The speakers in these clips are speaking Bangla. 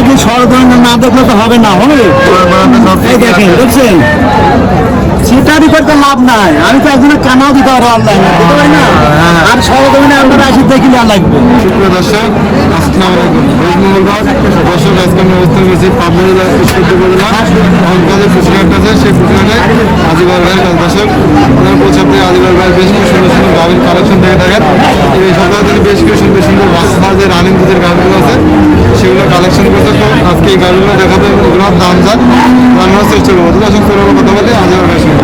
বাচ্চাটা কি সরদরণ না দেখলে তো হবে না হবে? এই দেখেন দেখছেন? সেটারই করতে লাভ নাই। আমি তো একজনের কানাও দিতে পারব অনলাইনে দিতে পারি না? আর সরদরণে আপনারা আসি দেখিলে লাগবে। সুপ্রিয় দর্শক আসসালামু আলাইকুম। রোজ মঙ্গলবার দর্শক আজকে আমি অবস্থান করছি পাবনা জেলার ঈশ্বরদী উপজেলা অঞ্চলে কুচিঘাট আছে সেই কুচিঘাটে আজিবার ভাইয়ের কাছে দর্শক ওনার প্রচার থেকে আজিবার ভাইয়ের বেশ কিছু সুন্দর সুন্দর গাভীর কালেকশন থেকে থাকেন। এই সপ্তাহে তিনি বেশ কিছু সুন্দর সুন্দর আছে। সেগুলো কালেকশন আজকে এই গাভীগুলো দেখাতে ওগুলোর দাম যাক। জানানোর চেষ্টা করব তো দর্শক তোর কথা বলি ভাই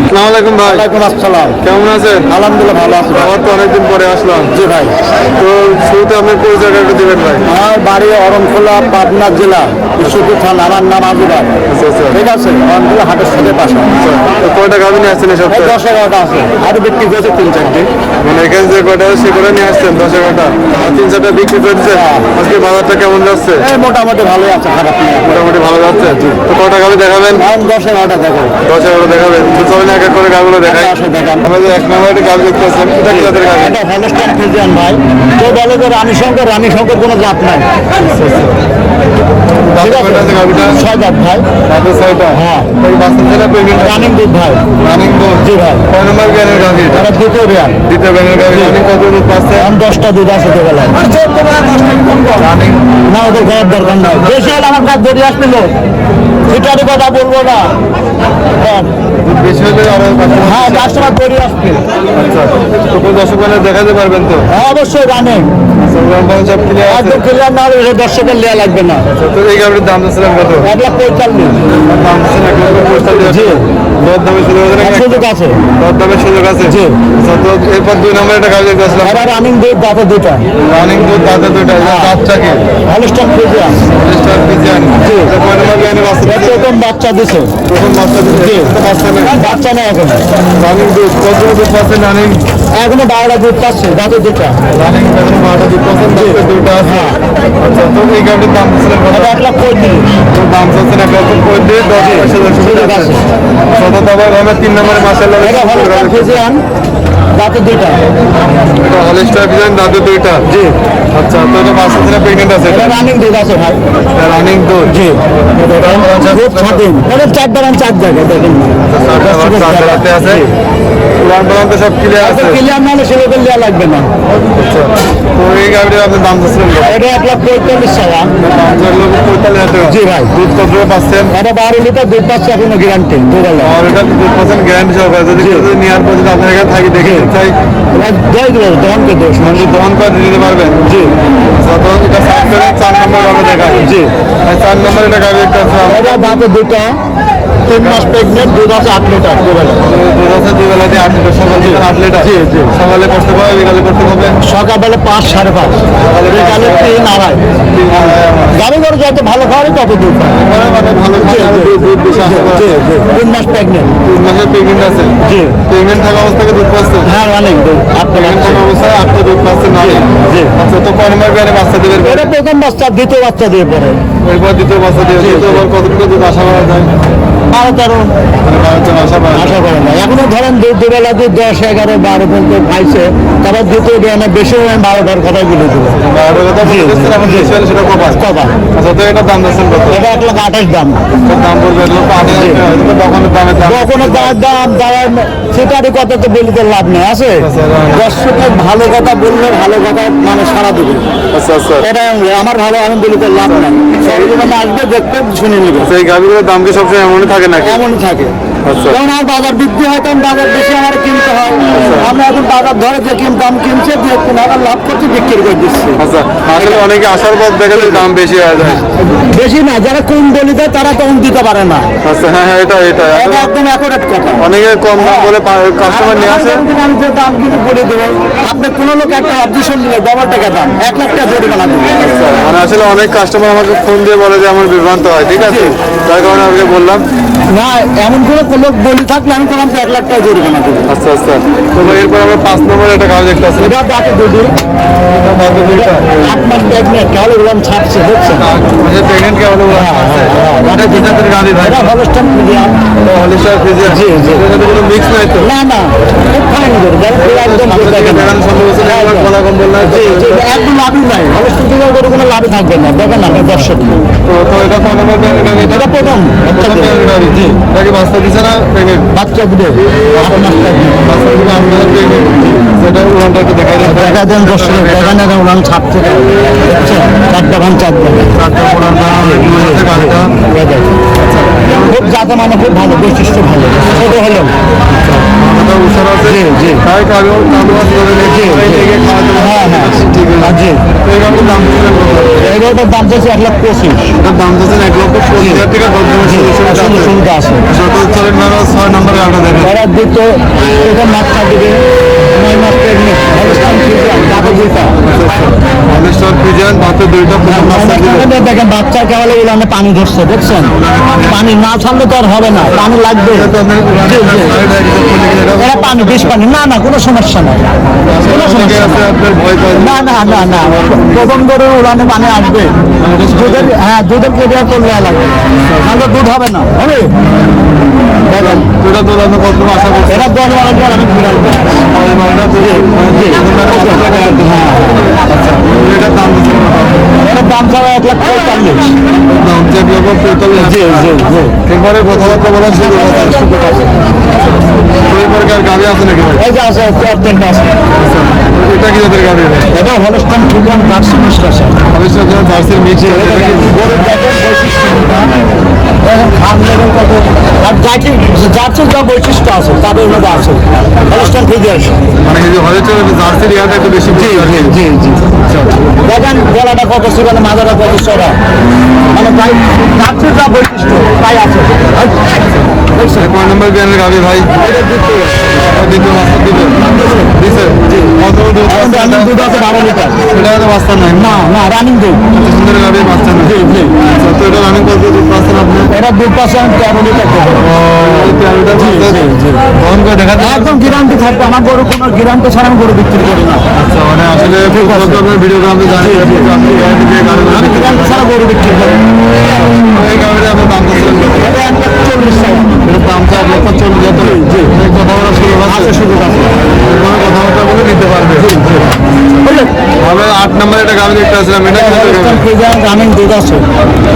আসসালামু আলাইকুম ভাই। ওয়ালাইকুম আসসালাম। কেমন আছেন? আলহামদুলিল্লাহ ভালো আছি আবার তো অনেকদিন পরে আসলাম। জি ভাই। তো শুরুতে আপনি পরিচয়টা একটু দেবেন ভাই? আমার বাড়ি অরণখোলা পাবনা জেলা ঈশ্বরপুর থানা আমার নাম আজিবার আচ্ছা আচ্ছা। ঠিক আছে অরণখোলা হাটের সাথে পাশে। তো কয়টা গাভী নিয়ে আসছেন এই এই দশ এগারোটা আছে। আরও বিক্রি করেছে তিন চারটে। মানে এখানে যে আছে সে কয়টা নিয়ে আসছেন? দশ এগারোটা? তিন চারটা বিক্রি করে দিচ্ছেন? আজকে বাজারটা কেমন যাচ্ছে? মোটামুটি ভালোই আছে খারাপ মোটামুটি ভালো যাচ্ছে? তো কয়টা গাভী দেখাবেন? দশ এগারোটা দেখো দশ এগারো দেখাবেন। তো চলেন এক এক করে গাভীগুলো দেখাই। আমরা যে এক নম্বর একটা গাভী দেখতে পাচ্ছেন এটা কি জাতের গাভী এটা হলস্টাইন ফ্রিজিয়ান ভাই। কেউ বলে যে রানী শঙ্কর রানী শঙ্কর কোনো জাত নাই। দাঁতে আছে। ছয় জাত ভাই। ছয়টা হ্যাঁ। এই বাচ্চা ছেলে প্রেগনেন্ট রানিং দুধ ভাই। রানিং দুধ জি ভাই। কয় নম্বর জ্ঞানের গাভী তারা দ্বিতীয় বিয়ান দ্বিতীয় ব্যানের গাভী রানিং কত দুধ পাচ্ছে? এখন দশটা দুধ আছে দেবেলায় রানিং। না ওদের ঘরের দরকার নাই। বেশি হলে আমার কাছে দড়ি আসছিল। সেটারই কথা বলব না। হ্যাঁ, বেশি হলে হ্যাঁ কাস্টমার আসবে আচ্ছা। তো দর্শক দেখাতে পারবেন তো? হ্যাঁ, অবশ্যই রানিং একদম ক্লিয়ার না হলে দর্শকের লেয়া লাগবে না। তো এই গাড়ির দাম দিচ্ছিলেন কত? এক লাখ পঁয়তাল্লিশ। দাম দিচ্ছেন এক লক্ষ পঁয়তাল্লিশ জি। দর দামের সুযোগ আছে। সুযোগ আছে দর দামের সুযোগ আছে? জি। তো এরপর দুই নম্বর একটা গাড়ি দেখতে আসলাম আর রানিং দুধ দাঁতে দুটা রানিং দুধ দাঁতে দুইটা বাচ্চা কি? হলস্টাইন ফ্রিজিয়ান স্টার পিজিয়ান জি। কয় নম্বর গাড়ি বাচ্চা প্রথম বাচ্চা দিছে। প্রথম বাচ্চা দিচ্ছে বাচ্চা নেই। বাচ্চা নেই এখন। রানিং দুধ কত দুধ পাচ্ছেন রানিং এখনও বারোটা দুধ পাচ্ছে দাঁতে দুটা রানিং এখন বারোটা দুধ পাচ্ছেন দাঁতে দুইটা আছে। আচ্ছা তো এই গাড়ির দাম দিচ্ছিলেন এক লাখ পঁয়ত্রিশ দাম চাচ্ছেন এক লক্ষ পঁয়ত্রিশ দশ পয়সা। ছোট দাবার আমরা তিন নম্বরে ফ্রিজিয়ান দাঁতে দুটা এটা হলিস্টার ডিজাইন দাদু দুইটা জি আচ্ছা তো এটা বাচ্চা ছেলে প্রেগনেন্ট আছে। এটা রানিং দুধ আছে ভাই রানিং দুধ জি দুধ ছাদিন এটা চার দাঁড়ান চার জায়গায় দেখেন চারটাতে আছে পালান তো সব ক্লিয়ার আছে। ক্লিয়ার না হলে সেগুলো দেওয়া লাগবে না। আচ্ছা তো এই গাড়ির আপনি দাম দিচ্ছিলেন? এটা এক লাখ পঁয়তাল্লিশ টাকা। জি ভাই। দুধ কত করে পাচ্ছেন। এটা বারো লিটার দুধ পাচ্ছে এখনও গ্যারান্টি দুবেলা আর এটা দুধ পাচ্ছেন গ্যারান্টি সহকারে। যদি নেওয়ার পর যদি আপনার এখানে থাকি দেখে চাই দেয় দিল দহনকে দোষ মানে দহন করে দিতে পারবেন? জি। আচ্ছা এটা সাত করে চার নম্বর ভাবে দেখা জি। চার নম্বর এটা গাড়ি একটা এটা দাঁতে দুটা তিন মাস প্রেগনেন্ট দুধ আছে আট লিটার দুবেলা দুধ আছে দুই বেলা দিয়ে আট লিটার আছে। সকালে করতে হবে বিকালে করতে হবে সকালবেলা পাঁচ সাড়ে পাঁচ। বিকালে তিন আড়াই। গাড়ি যত ভালো খাওয়ারে তত। মানে ভালো তিন মাস প্রেগনেন্ট তিন মাসের প্রেগনেন্ট আছে। জি। প্রেগনেন্ট থাকা অবস্থায় দুধ পাচ্ছে? হ্যাঁ অনেক দুধ। প্রেগনেন্ট অবস্থায় আপনি দুধ পাচ্ছেন না জি। আচ্ছা তো কয় নম্বর বিয়ারে বাচ্চা দেবেন এটা প্রথম বাচ্চা দ্বিতীয় বাচ্চা দিয়ে এরপর দ্বিতীয় বাচ্চা। দ্বিতীয়বার কতটুকু দুধ আশা করা যায়? বারো তেরো। মানে আশা করা না এখনও ধরেন দুই দুবেলা দুধ দশ এগারো বারো পর্যন্ত খাইছে তারপর দ্বিতীয় বিয়ানে বেশি হয় বারোটার কথাই বলে দেবো বারো কথা আচ্ছা তো এটা দাম দিচ্ছেন এটা এক লাখ আঠাশ দাম। বলবে দোকানের দামের সেটারই কথা তো বলিতে লাভ নেই আছে? দর্শকের ভালো কথা বললে ভালো কথা মানে সারা দেবে আচ্ছা আচ্ছা। এটা আমার ভালো আমি বলিতে লাভ নাই। আসবে দেখতে শুনে নেবে। সেই গাভীর দাম কি সবসময় এমনই থাকে না এমনই থাকে। আচ্ছা। যখন আমার বাজার বৃদ্ধি হয় তখন বাজার বেশি আমার কিনতে হয়। আমরা এখন বাজার ধরে যে কিন দাম কিনছে দিয়ে লাভ করছি বিক্রি করে দিচ্ছি। আচ্ছা আসলে অনেকে আসার পর দেখা যায় দাম বেশি হয়ে যায়। বেশি না যারা কম বলি দেয় তারা তখন দিতে পারে না। আচ্ছা হ্যাঁ হ্যাঁ এটা এটা এটা। একদম অ্যাকুরেট কথা। অনেকে কম দাম বলে কাস্টমার নিয়ে আসে। আমি যে দাম কিন্তু বলে দেবো আপনি কোনো লোক একটা অবজেকশন দিলে ডবল টাকা দাম এক লাখ টাকা জরিমানা দেবে মানে আসলে অনেক কাস্টমার আমাকে ফোন দিয়ে বলে যে আমার বিভ্রান্ত হয় ঠিক আছে? কারণে বললাম। না এমন কোনো লোক বলি থাকলে আমি এক লাখ টাকা জরিমানা দেবো আচ্ছা আচ্ছা। তো ভাই, এরপর আমরা পাঁচ নম্বর একটা কাজ দেখতে আসছি এটা ছাপছে দেখছেন মানে প্রেগনেন্ট কি জাতের গাড়ি ভাই এটা হলস্টাইন মিডিয়াম হলিস্টার ফ্রিজিয়ান জি, জি। মিক্স নাই তো না না লাভই নাই থেকে করে কোনো লাভই থাকবে না দেখেন আপনি দর্শক তো এটা প্রথম বাচ্চা আপনারা না উড়ান দেখছেন? চারটা ভান চার চারটা খুব জাতে মানে খুব ভালো, বৈশিষ্ট্য ভালো, ছোট হলেও উষার আছে। জি, জি। তাই কালো কালো আছে খাওয়াতে হ্যাঁ হ্যাঁ ঠিক আছে জি। তো গাড়ির দাম? এগুলোটার দাম চাইছে এক লাখ পঁচিশ। এটার দাম দিচ্ছেন এক লক্ষ পঁচিশ হাজার টাকা। জি সুযোগ সুবিধা আছে। সতেরো মেলা ছয় নম্বর গাড়িটা দেখেন। এরা দিত এটা মাত্রা দিবে নয় মাস প্রেগনেন্ট অবস্থান যাবে দুইটা হলিস্টার ফ্রিজিয়ান তাতে দুইটা দেখেন বাচ্চা কেবল উলানে পানি ধরছে দেখছেন? পানি না থামলে তো আর হবে না পানি লাগবে। এরা পানি বেশ পানি না না কোনো সমস্যা নাই। না না না না। প্রথম করে উলানে পানি আসবে। দুধের হ্যাঁ দুধের কেটে করলে লাগবে নাহলে দুধ হবে না। হবে? দেখেন। দুটা তো আপনি কত আশা করছেন? এরা দশ বারো জন আমি ঘুরাবো হ্যাঁ। দাম দাম ছাড়া এক লাখ পঁয়তাল্লিশ দাম লক্ষ জি জি একবারে কথাবার্তা বলার প্রকার গাড়ি আছে নাকি? এই আছে তিনটা আছে এটা কি জাতের গাড়ি? এটা হলস্টান ফিজিয়ান গার্ডস মিস্টার স্যার হলিস্টার জন্য জার্সির মিক্স এটা এখন খান লেভেল কত জাতি জাতির যা বৈশিষ্ট্য আছে তাদের মধ্যে আছে। হলস্টান ফিজিয়ান মানে এই যে হলিস্টার জার্সির ইয়াটা একটু বেশি জি জি জি। জি দেখেন গলাটা কত ছিল মাথাটা কত চড়া মানে তাই জার্সির যা বৈশিষ্ট্য তাই আছে। দেখছেন? কয় নম্বর বিয়ানের গাড়ি ভাই। দ্বিতীয়। দ্বিতীয়। রানিং দুধ আছে বারো লিটার এটা তো বাচ্চা নাই। না না রানিং দুধ সুন্দর গাড়ি বাচ্চা নাই জি জি। আচ্ছা, তো এটা রানিং কত দুধ পাচ্ছেন আপনি? এটা দুধ পাচ্ছে তেরো লিটার দেবো ওই তখন করে দেখা যায় একদম গ্যারান্টি থাকবে। আমার গরু কোনো গ্যারান্টি ছাড়া আমি গরু বিক্রি করি না। আচ্ছা মানে আসলে আপনার ভিডিও আপনি জানেন আপনি গ্যারান্টি দিয়ে গাড়ি গ্যারান্টি ছাড়া গরু বিক্রি করি এই আপনার দাম লাখ চল্লিশ টাকা। দাম চার লক্ষ চল্লিশ হাজার জি কথা বলার সুযোগ আছে। আছে সুযোগ আছে। কোনো কথাবার্তা বলে নিতে পারবে। আমরা আট নম্বরে একটা গাড়ি দেখতে আসলাম এটা রানিং দুধ আছে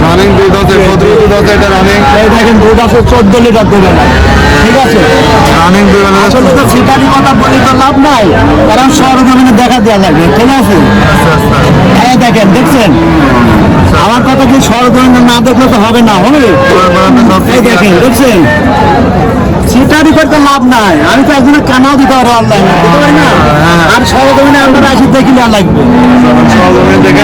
রানিং দুধ আছে কত দুধ আছে এটা রানিং দেখেন দুধ আছে চোদ্দ লিটার না। ঠিক আছে? রানিং দুধ আসলে তো সেটারই কথা বলে তো লাভ নাই। কারণ সরজমিনে দেখা দেওয়া লাগবে ঠিক আছে? আচ্ছা আচ্ছা দেখেন দেখছেন? আমার কথা কি সরজমিনে না দেখলে তো হবে না হবে? দেখেন দেখছেন? সেটারই করতে লাভ নাই। আমি তো একজনের কানাও দিতে পারব আল্লাহ। পারি না? আর সরজমিনে আপনারা আসি দেখিলে লাগবে। দেখে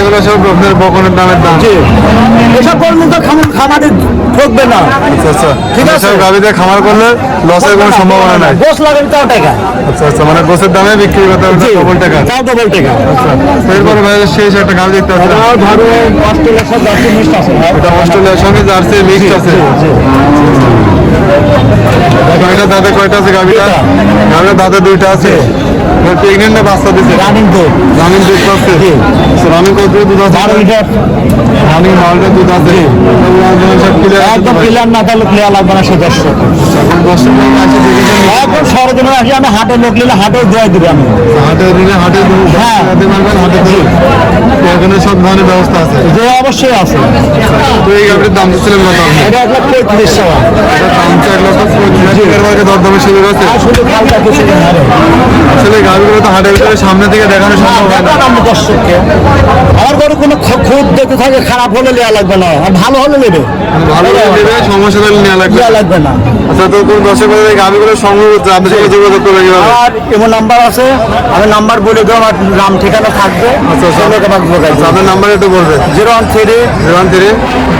এগুলো সব আপনার বকনের দামের দাম। এসব করলে তো খামার ঠকবে না। আচ্ছা আচ্ছা। ঠিক আছে। সব গাড়িতে খামার করলে লসের কোনো সম্ভাবনা নাই। গোস লাগাবে তাও টাকা। আচ্ছা আচ্ছা মানে গোছের দামে বিক্রি করতে হবে ডবল টাকা। তাও ডবল টাকা। তো এরপরে ভাই শেষ একটা গাড়ি দেখতে পাচ্ছি। তাও ধরো অস্ট্রেলিয়ার সব জাতীয় মিষ্ট আছে এটা অস্ট্রেলিয়ার সঙ্গে জার্সি মিক্সড আছে। কয়টা দাঁতে কয়টা আছে গাভিটা? গাভিটা দাঁতে দুইটা আছে। প্রেগনেন্ট না বাচ্চা দিচ্ছে রানিং দুধ। রানিং দুধ পাচ্ছে। রানিং কত দুধ আছে? বারো লিটার রানিং মালটা দুধ আছে। একদম ক্লিয়ার না তাহলে ক্লিয়ার লাগবে না সে দর্শক দর্শক সরজনে আসি আমি হাটে লোক নিলে হাটেও দোয়াই দিবে আমি। হাটে দিলে হাটে হ্যাঁ। হাটে হাটে এখানে সব ধরনের ব্যবস্থা আছে। যে অবশ্যই আছে। তো এই গাড়ির দাম দিচ্ছিলেন কত এটা এক লাখ পঁয়ত্রিশ টাকা। পঁয়ত্রিশ। দরদামের সুযোগ আছে। আসলে গাড়িগুলো তো হাটের ভিতরে সামনে থেকে দেখানো সম্ভব হয় না। দর্শককে। আমার ঘরে কোনো খ- খুদ দেখতে থাকে খারাপ হলে নেওয়া লাগবে না। আর ভালো হলে নেবে। ভালো করে দেবে সমস্যা হলে নেওয়া লাগবে। নেওয়া লাগবে না। আচ্ছা তো কোন দর্শক গাভিগুলো সংগ্রহ করতে আপনার সঙ্গে যোগাযোগ করবে আর এমন নাম্বার আছে আমি নাম্বার বলে দেবো আমার নাম ঠিকানা থাকবে। আচ্ছা, আচ্ছা। আচ্ছা, আপনার নাম্বার একটু বলবেন। Zero one three zero one three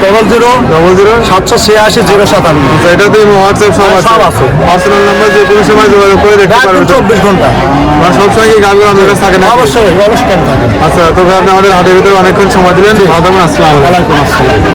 double zero double zero সাতশো ছিয়াশি জিরো সাতান্ন। আচ্ছা এটাতে হোয়াটসঅ্যাপ সব আছে। সব আছে। পার্সোনাল নাম্বার যে কোনো সময় যোগাযোগ করে দেখতে পারবেন। চব্বিশ ঘণ্টা। সবসময় গাভিগুলো আপনার কাছে থাকে না অবশ্যই অবশ্যই আচ্ছা তবে আপনি আমাদের হাটের ভিতরে অনেকক্ষণ সময় দিলেন ভালো থাকবেন। আসসালামু আলাইকুম। আসসালাম